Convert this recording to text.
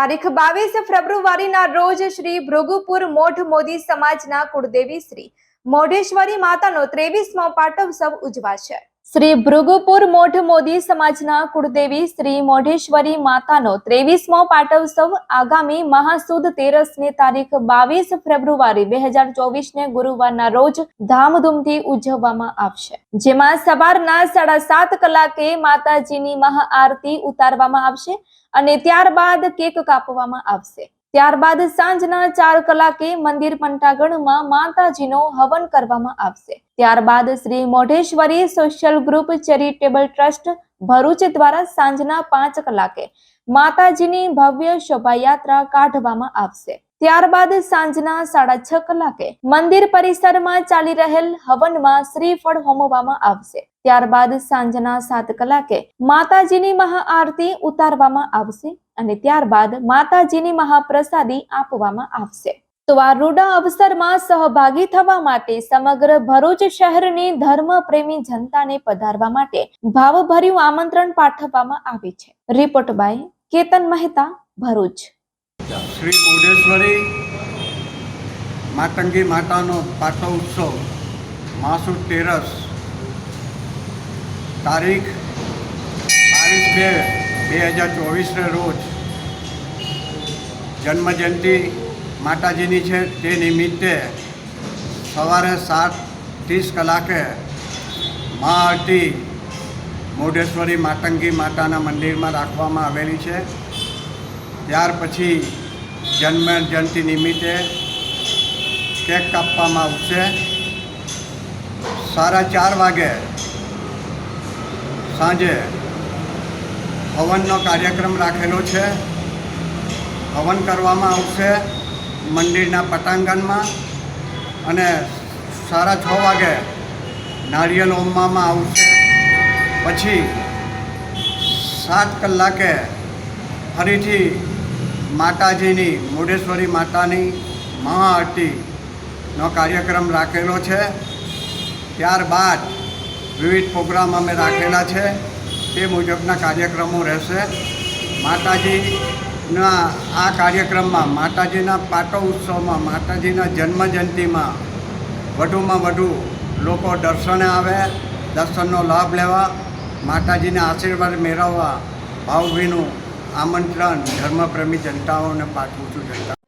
તારીખ બાવીસ ફેબ્રુઆરીના રોજ શ્રી ભૃગુપુર મોઢ મોદી સમાજના કુળદેવી શ્રી મોઢેશ્વરી માતાનો ત્રેવીસમો પાટોત્સવ ઉજવાશે. શ્રી ભૃગુપુર મોઢ મોદી સમાજના કુળદેવી શ્રી મોઢેશ્વરી માતાનો ત્રેવીસમો પાટોત્સવ આગામી મહાસુદ તેરસની તારીખ બાવીસ ફેબ્રુઆરી બે હજાર ચોવીસને ગુરુવારના રોજ ધામધૂમથી ઉજવવામાં આવશે. જેમાં સવારના સાડા સાત કલાકે માતાજીની મહાઆરતી ઉતારવામાં આવશે અને ત્યારબાદ કેક કાપવામાં આવશે. ત્યારબાદ સાંજના ચાર કલાકે મંદિર પંટાગણમાં માતાજીનો હવન કરવામાં આવશે. ત્યારબાદ Shri Modheshwari social group charitable trust Bharuch દ્વારા સાંજના પાંચ કલાકે માતાજીની ભવ્ય શોભાયાત્રા કાઢવામાં આવશે. ત્યારબાદ સાંજના સાડા છ કલાકે મંદિર પરિસરમાં ચાલી રહેલ હવનમાં શ્રીફળ હોમવામાં આવશે. ત્યારબાદ સાંજના સાત કલાકે માતાજીની મહાઆરતી ઉતારવામાં આવશે. અને ત્યારબાદ માતાજીની મહાપ્રસાદી આપવામાં આવશે. તો આ રૂડા અવસરમાં સહભાગી થવા માટે સમગ્ર ભરૂચ શહેરની ધર્મ પ્રેમી જનતાને પધારવા માટે ભાવભર્યું આમંત્રણ પાઠવવામાં આવે છે. Report by Ketan Mehta, Bharuch. Shri Bodeshwari Matangi માતાનો પાટો ઉત્સવ માસુ તેરસ તારીખ બાવીસ બે બે હજાર ચોવીસને રોજ જન્મજયંતિ માતાજીની છે. તે નિમિત્તે સવારે સાત ત્રીસ કલાકે મહાઆરતી મોઢેશ્વરી માતંગી માતાના મંદિરમાં રાખવામાં આવેલી છે. ત્યાર પછી જન્મ જયંતિ નિમિત્તે કેક કાપવામાં આવશે. સાડા ચાર વાગે સાંજે હવનનો કાર્યક્રમ રાખેલો છે. હવન કરવામાં આવશે મંદિરના પટાંગણમાં અને સાડા છ વાગે નારિયેલ હોમવામાં આવશે. પછી સાત કલાકે ફરીથી માતાજીની મુડેશ્વરી માતાની મહાઆરતીનો કાર્યક્રમ રાખેલો છે. ત્યારબાદ વિવિધ પ્રોગ્રામ અમે રાખેલા છે. તે મુજબના કાર્યક્રમો રહેશે. માતાજીના આ કાર્યક્રમમાં, માતાજીના પાટો ઉત્સવમાં, માતાજીના જન્મજયંતિમાં વધુમાં વધુ લોકો દર્શને આવે, દર્શનનો લાભ લેવા, માતાજીના આશીર્વાદ મેળવવા, ભાવભીનું આમંત્રણ ધર્મપ્રેમી જનતાઓને પાઠવું છું જનતા